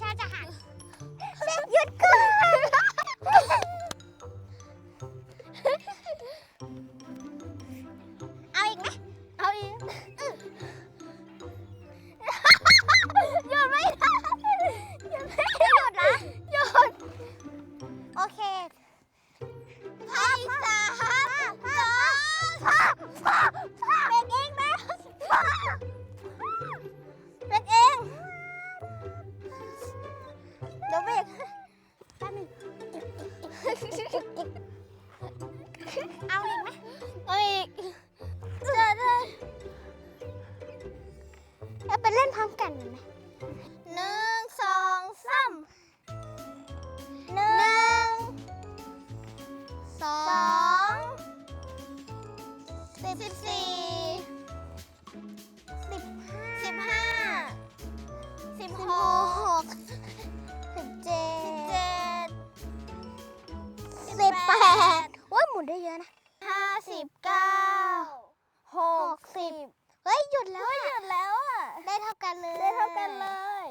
chào chào สิบสี่สิบสิบห้าสิบหกสิบเจ็ดเจ็ดสิบแปดว่าหมุนได้เยอะนะห้าสิบเก้าหกสิบเฮ้ย หยุดแล้วหอะยุดแล้วอะ ได้เท่ากันเลย ได้เท่ากันเลย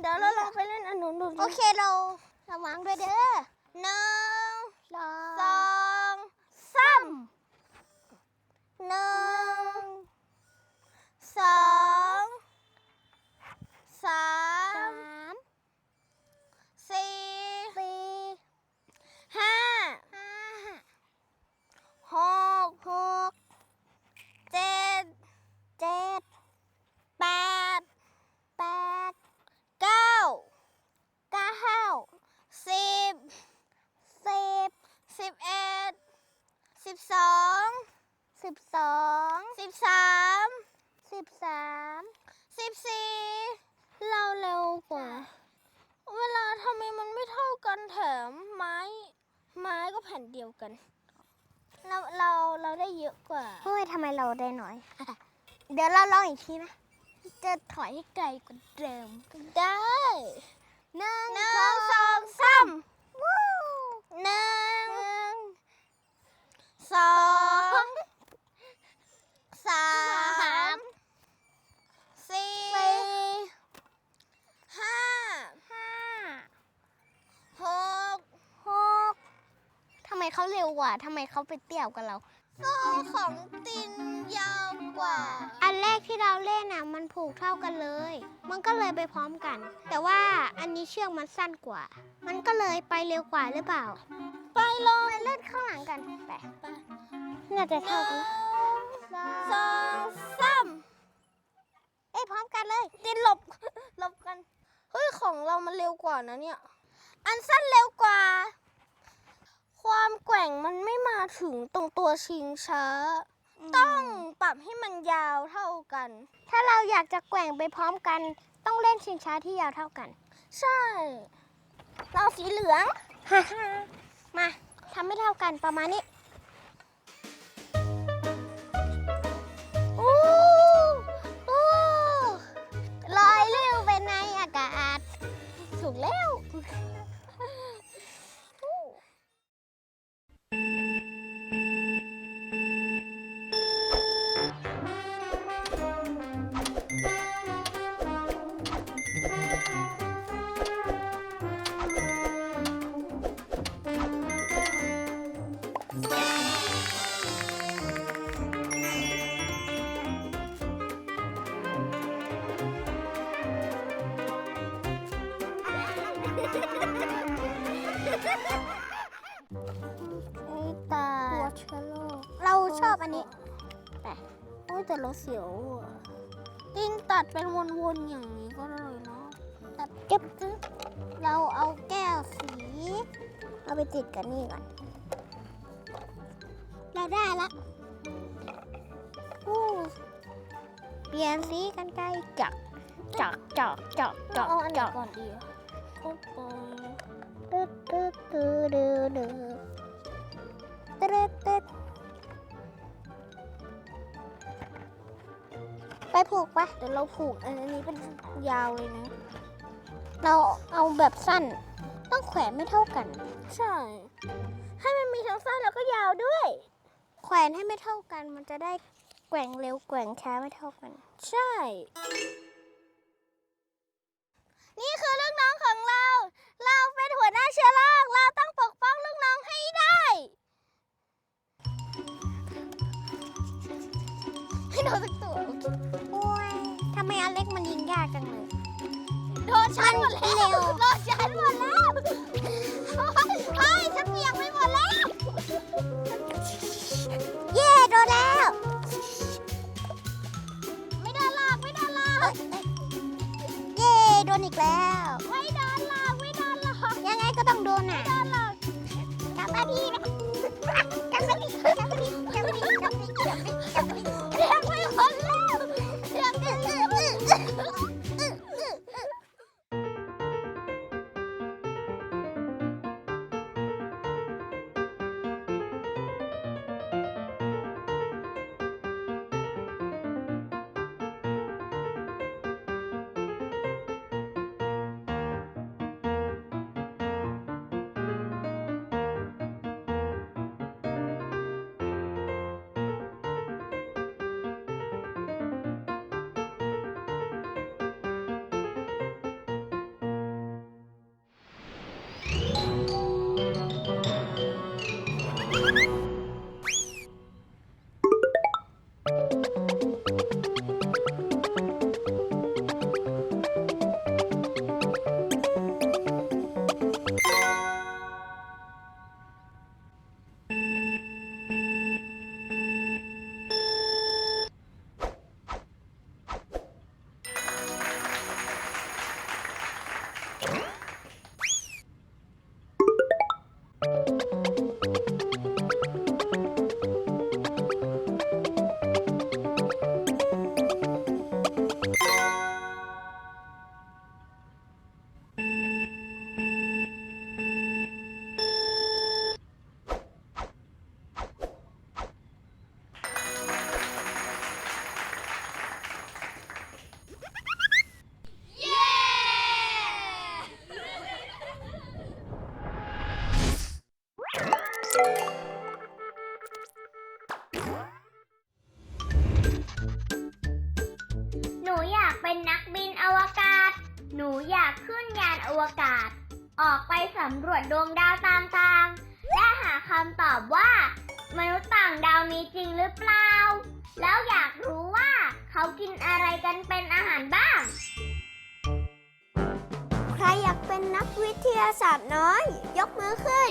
เดี๋ยวเราลองไปเล่นอันนู้นดูโอเคเราระวังด้วยเด้อหนึ่งสองสาม หนึ่งสองสามสี่ห้าหกหกเจ็ดเจ็ดแปดแปดเก้าเก้าสิบสิบสิบเอ็ดสิบสอง บสองสิบสามสิบสามสิบสี่เราเร็วกว่า เวลาทำไมมันไม่เท่ากันแถมไม้ ไม้ก็แผ่นเดียวกัน เราเราเราได้เยอะกว่าเฮ้ยทำไมเราได้น้อย เดี๋ยวเราลองอีกทีนะจะถอยให้ไกลกว่าเดิมได้หนึ่งหนึ่งสองสามวู้หนึ่หง นึ่ง สองสา สาม มสี่ สี่ ห้า ห้า หก หกทำไมเขาเร็วกว่า ทำไมเขาไปเตี่ยวกับเรา ก็ของตินยาวกว่า อันแรกที่เราเล่นอะมันผูกเท่ากันเลย มันก็เลยไปพร้อมกัน แต่ว่าอันนี้เชือกมันสั้นกว่า มันก็เลยไปเร็วกว่าหรือเปล่า ไปเลยไปเล่นข้างหลังกันไปไปน่าจะเท่ากันนะสองสามเอ้ยพร้อมกันเลยตินหลบหลบกัน เฮ้ยของเรามันเร็วกว่านะเนี่ย อันสั้นเร็วกว่า ความแกว่งมันไม่มาถึงตรงตัวชิงช้า ต้องปรับให้มันยาวเท่ากัน ถ้าเราอยากจะแกว่งไปพร้อมกัน ต้องเล่นชิงช้าที่ยาวเท่ากัน ใช่ เราสีเหลือง มาทำไม่เท่ากันประมาณนี้อู้อู้ลอยเร็วไปในอากาศ ถูกแล้วาตัวเชื้อโรคเราชอบอันนี้โอ้ยแต่เราเสียวอะตินตัดเป็นวนๆอย่างนี้ก็ได้เนาะตัดเก็บเราเอาแก้วสี เอาไปติดกับนี่ก่อน เราได้ละอู้เปลี่ยนสีกันไกลจักจักจักจักจักเอาอันไหนจักก่อนดีอะเข้าไปตึ๊ดตึ๊ดตึ๊ดตึ๊ดตึ๊ดตึ๊ด ผูกปะเดี๋ยวเราผูกอันนี้เป็นยาวเลยนะ เราเอาแบบสั้น ต้องแขวนไม่เท่ากัน ใช่ ให้มันมีทั้งสั้นแล้วก็ยาวด้วย แขวนให้ไม่เท่ากันมันจะได้แกว่งเร็วแกว่งช้าไม่เท่ากัน ใช่ Arriva! หนูอยากเป็นนักบินอวกาศ หนูอยากขึ้นยานอวกาศ ออกไปสำรวจดวงดาวต่างๆ และหาคำตอบว่า มนุษย์ต่างดาวมีจริงหรือเปล่า แล้วอยากรู้ว่าเขากินอะไรกันเป็นอาหารบ้าง ใครอยากเป็นนักวิทยาศาสตร์น้อย ยกมือขึ้น